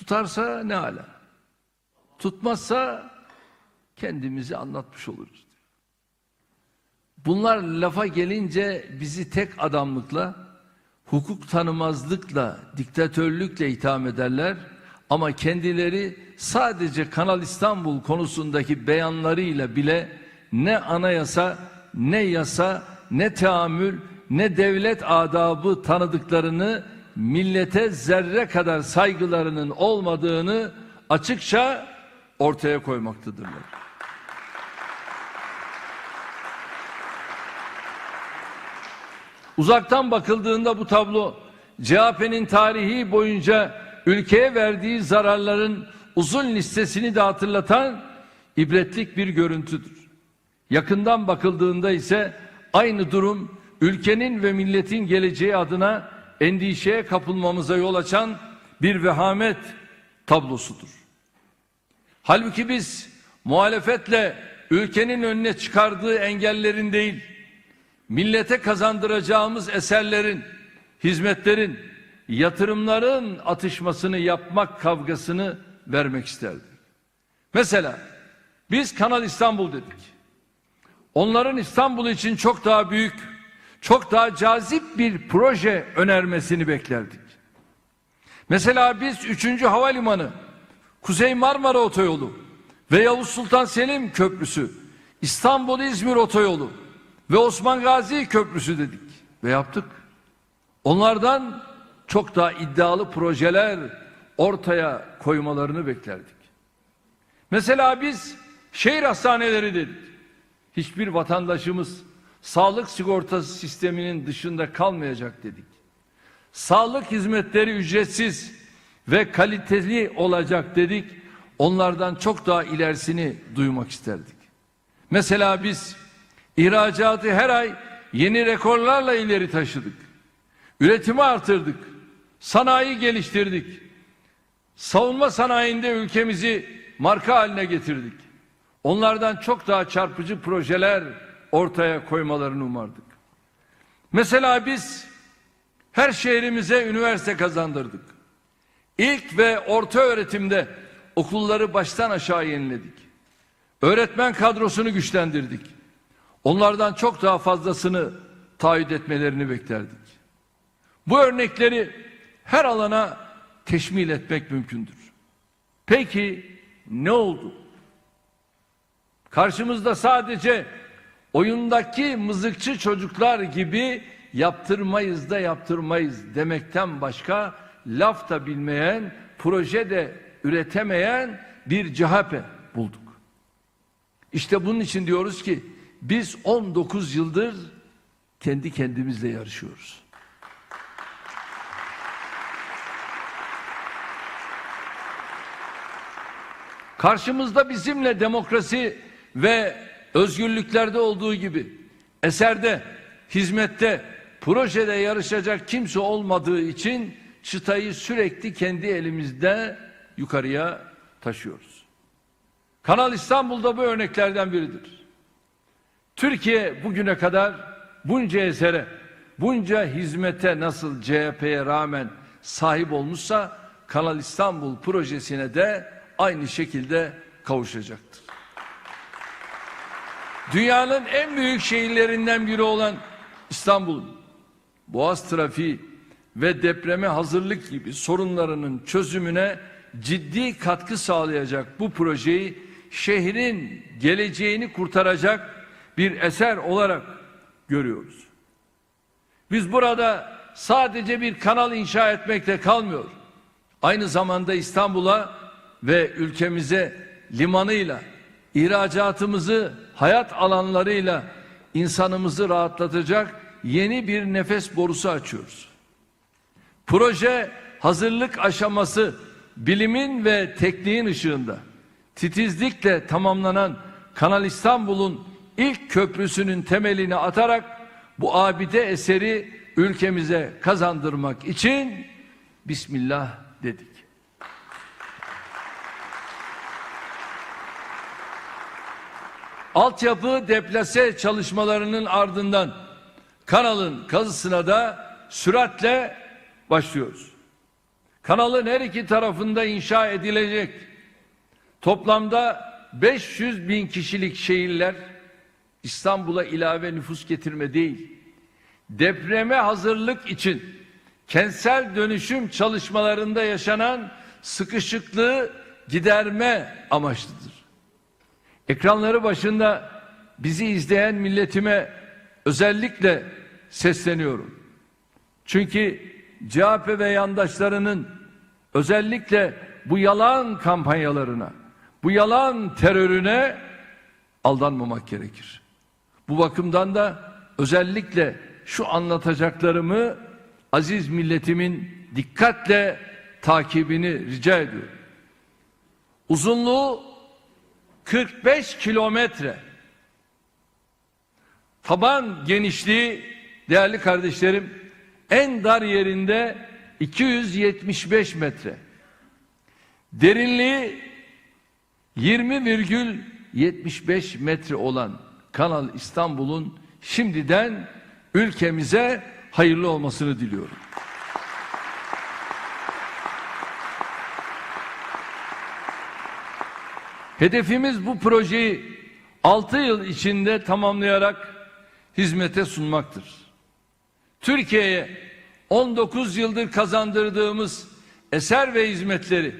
Tutarsa ne ala. Tutmazsa kendimizi anlatmış oluruz. Bunlar lafa gelince bizi tek adamlıkla, hukuk tanımazlıkla, diktatörlükle itham ederler. Ama kendileri sadece Kanal İstanbul konusundaki beyanlarıyla bile ne anayasa, ne yasa, ne teamül, ne devlet adabı tanıdıklarını, millete zerre kadar saygılarının olmadığını açıkça ortaya koymaktadırlar. Uzaktan bakıldığında bu tablo CHP'nin tarihi boyunca ülkeye verdiği zararların uzun listesini de hatırlatan ibretlik bir görüntüdür. Yakından bakıldığında ise aynı durum ülkenin ve milletin geleceği adına endişeye kapılmamıza yol açan bir vehamet tablosudur. Halbuki biz muhalefetle ülkenin önüne çıkardığı engellerin değil, millete kazandıracağımız eserlerin, hizmetlerin, yatırımların atışmasını yapmak kavgasını vermek isterdik. Mesela biz Kanal İstanbul dedik. Onların İstanbul için çok daha büyük, çok daha cazip bir proje önermesini beklerdik. Mesela biz 3. Havalimanı, Kuzey Marmara Otoyolu ve Yavuz Sultan Selim Köprüsü, İstanbul-İzmir Otoyolu ve Osman Gazi Köprüsü dedik ve yaptık. Onlardan çok daha iddialı projeler ortaya koymalarını beklerdik. Mesela biz şehir hastaneleri dedik. Hiçbir vatandaşımız sağlık sigortası sisteminin dışında kalmayacak dedik. Sağlık hizmetleri ücretsiz ve kaliteli olacak dedik. Onlardan çok daha ilerisini duymak isterdik. Mesela biz ihracatı her ay yeni rekorlarla ileri taşıdık. Üretimi artırdık. Sanayi geliştirdik. Savunma sanayinde ülkemizi marka haline getirdik. Onlardan çok daha çarpıcı projeler ortaya koymalarını umardık. Mesela biz her şehrimize üniversite kazandırdık. İlk ve orta öğretimde okulları baştan aşağı yeniledik. Öğretmen kadrosunu güçlendirdik. Onlardan çok daha fazlasını taahhüt etmelerini beklerdik. Bu örnekleri her alana teşmil etmek mümkündür. Peki ne oldu? Karşımızda sadece oyundaki mızıkçı çocuklar gibi yaptırmayız da yaptırmayız demekten başka laf da bilmeyen, proje de üretemeyen bir CHP bulduk. İşte bunun için diyoruz ki biz 19 yıldır kendi kendimizle yarışıyoruz. Karşımızda bizimle demokrasi ve özgürlüklerde olduğu gibi eserde, hizmette, projede yarışacak kimse olmadığı için çıtayı sürekli kendi elimizde yukarıya taşıyoruz. Kanal İstanbul'da bu örneklerden biridir. Türkiye bugüne kadar bunca esere, bunca hizmete nasıl CHP'ye rağmen sahip olmuşsa Kanal İstanbul projesine de aynı şekilde kavuşacaktır. Dünyanın en büyük şehirlerinden biri olan İstanbul, Boğaz trafiği ve depreme hazırlık gibi sorunlarının çözümüne ciddi katkı sağlayacak bu projeyi şehrin geleceğini kurtaracak bir eser olarak görüyoruz. Biz burada sadece bir kanal inşa etmekte kalmıyor. Aynı zamanda İstanbul'a ve ülkemize limanıyla, ihracatımızı, hayat alanlarıyla insanımızı rahatlatacak yeni bir nefes borusu açıyoruz. Proje hazırlık aşaması bilimin ve tekniğin ışığında titizlikle tamamlanan Kanal İstanbul'un ilk köprüsünün temelini atarak bu abide eseri ülkemize kazandırmak için Bismillah dedik. Altyapı deplase çalışmalarının ardından kanalın kazısına da süratle başlıyoruz. Kanalın her iki tarafında inşa edilecek toplamda 500 bin kişilik şehirler İstanbul'a ilave nüfus getirme değil, depreme hazırlık için kentsel dönüşüm çalışmalarında yaşanan sıkışıklığı giderme amaçlıdır. Ekranları başında bizi izleyen milletime özellikle sesleniyorum. Çünkü CHP ve yandaşlarının özellikle bu yalan kampanyalarına, bu yalan terörüne aldanmamak gerekir. Bu bakımdan da özellikle şu anlatacaklarımı aziz milletimin dikkatle takibini rica ediyorum. Uzunluğu 45 kilometre. Taban genişliği değerli kardeşlerim en dar yerinde 275 metre. Derinliği 20,75 metre olan Kanal İstanbul'un şimdiden ülkemize hayırlı olmasını diliyorum. Hedefimiz bu projeyi 6 yıl içinde tamamlayarak hizmete sunmaktır. Türkiye'ye 19 yıldır kazandırdığımız eser ve hizmetleri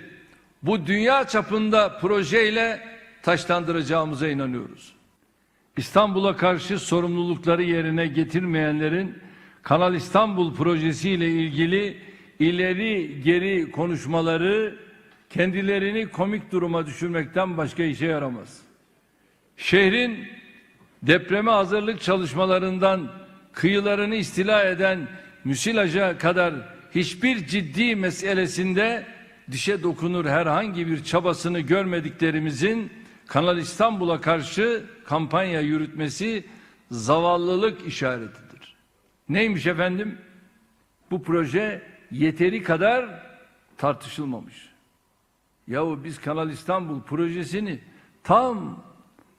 bu dünya çapında projeyle taşlandıracağımıza inanıyoruz. İstanbul'a karşı sorumlulukları yerine getirmeyenlerin Kanal İstanbul projesiyle ilgili ileri geri konuşmaları kendilerini komik duruma düşürmekten başka işe yaramaz. Şehrin depreme hazırlık çalışmalarından kıyılarını istila eden müsilaja kadar hiçbir ciddi meselesinde dişe dokunur herhangi bir çabasını görmediklerimizin Kanal İstanbul'a karşı kampanya yürütmesi zavallılık işaretidir. Neymiş efendim? Bu proje yeteri kadar tartışılmamış. Yahu biz Kanal İstanbul projesini tam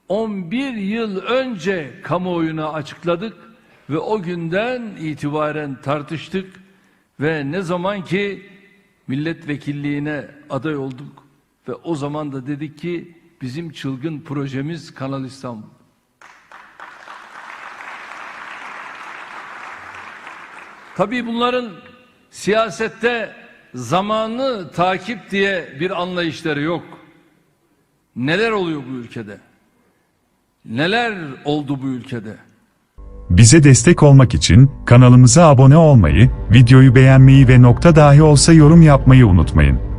11 yıl önce kamuoyuna açıkladık ve o günden itibaren tartıştık ve ne zaman ki milletvekilliğine aday olduk ve o zaman da dedik ki bizim çılgın projemiz Kanal İstanbul. Tabii bunların siyasette zamanı takip diye bir anlayışları yok. Neler oluyor bu ülkede? Neler oldu bu ülkede? Bize destek olmak için kanalımıza abone olmayı, videoyu beğenmeyi ve nokta dahi olsa yorum yapmayı unutmayın.